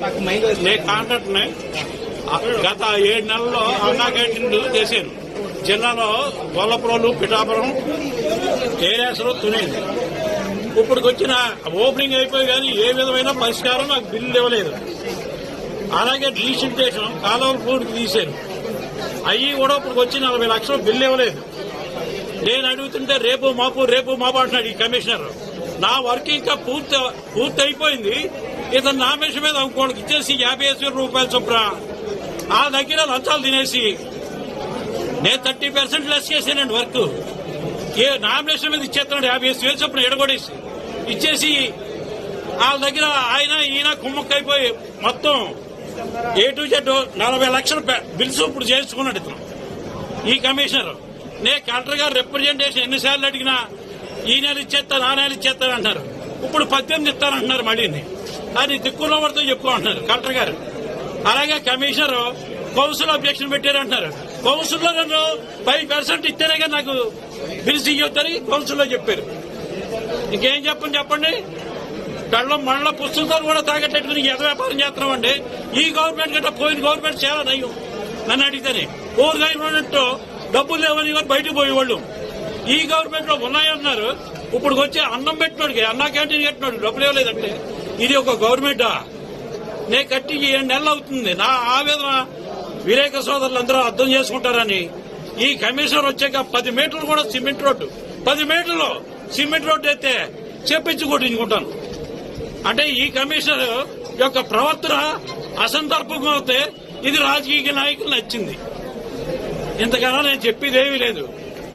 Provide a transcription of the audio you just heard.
నేను కాంట్రాక్ట్ని గత ఏడు నెలల్లో అన్నా క్యాంటీన్లు చేశాను. జిల్లాలో గొల్లపురంలు పిఠాపురం ఏరియాస్లో తునేది. ఇప్పటికి వచ్చిన ఓపెనింగ్ అయిపోయి కానీ ఏ విధమైన పరిష్కారం నాకు బిల్లు ఇవ్వలేదు. అలాగే డీసిల్టేషన్ కాలువల పూర్తి తీశారు అయ్యి కూడా ఇప్పుడు వచ్చి నలభై లక్షలు బిల్లు ఇవ్వలేదు. నేను అడుగుతుంటే రేపు మాపు రేపు మాపు అంటున్నాడు ఈ కమిషనర్. నా వర్క్ ఇంకా పూర్తి పూర్తి అయిపోయింది ఇతను నా మీద ఇంకోటికి ఇచ్చేసి యాభై ఐదు వేల రూపాయలు చొప్పున. ఆ దగ్గర లంచాలు తినేసి. నేను థర్టీ పర్సెంట్ లెస్ చేశానండి వర్క్. ఏ నామినేషన్ మీద ఇచ్చేస్తున్నాడు యాభై ఐదు వేలు చొప్పున ఎడగొడేసి. ఇచ్చేసి వాళ్ళ దగ్గర ఆయన ఈయన కుమ్మక్కైపోయి మొత్తం ఏ టు జెడ్ నలభై లక్షల బిల్స్ ఇప్పుడు చేసుకున్నాడు ఇతను. ఈ కమిషనర్. నేను కలెక్టర్ గారు రిప్రజెంటేషన్ ఎన్నిసార్లు అడిగినా ఈ నెల ఇచ్చేస్తాను ఆ నెల ఇచ్చేస్తాను అంటున్నారు. ఇప్పుడు పద్దెనిమిది ఇస్తానంటున్నారు మళ్ళీ అది దిక్కున్న వాడితో చెప్పు అంటున్నారు. కలెక్టర్ గారు. అలాగే కమిషనర్ కౌన్సిల్ అబ్జెక్షన్ పెట్టారంటున్నారు కౌన్సిల్లో నన్ను ఫైవ్ పర్సెంట్ ఇస్తేనే కానీ నాకు బిల్స్ ఇవ్వద్దని కౌన్సిల్లో చెప్పారు. ఇంకేం చెప్పండి చెప్పండి? కళ్ళం మళ్ళ పుస్తకాలు కూడా తాగట్టేట్టుకుని ఎద వ్యాపారం చేస్తున్నామండి. ఈ గవర్నమెంట్ కంటే పోయిన గవర్నమెంట్ చాలా నయం. నన్ను అడిగితేనే ఓర్ డబ్బులు లేవని బయటకు పోయేవాళ్ళు. ఈ గవర్నమెంట్లో ఉన్నాయన్నారు. ఇప్పుడు వచ్చి అన్నం పెట్టినోడికి అన్నా క్యాంటీన్ కట్టినాడు డబ్బులు ఇవ్వలేదంటే ఇది ఒక గవర్నమెంటా? నేను కట్టి ఏడు నెలలు అవుతుంది. నా ఆవేదన వివేక సోదరులందరూ అర్థం చేసుకుంటారని. ఈ కమిషనర్ వచ్చాక పది మీటర్లు కూడా సిమెంట్ రోడ్డు. పది మీటర్లు సిమెంట్ రోడ్డు అయితే చెప్పించి కొట్టించుకుంటాను. అంటే ఈ కమిషనర్ యొక్క ప్రవర్తన అసందర్భంగా అయితే ఇది రాజకీయ నాయకులు నచ్చింది. ఇంతకన్నా నేను చెప్పేది ఏమీ లేదు.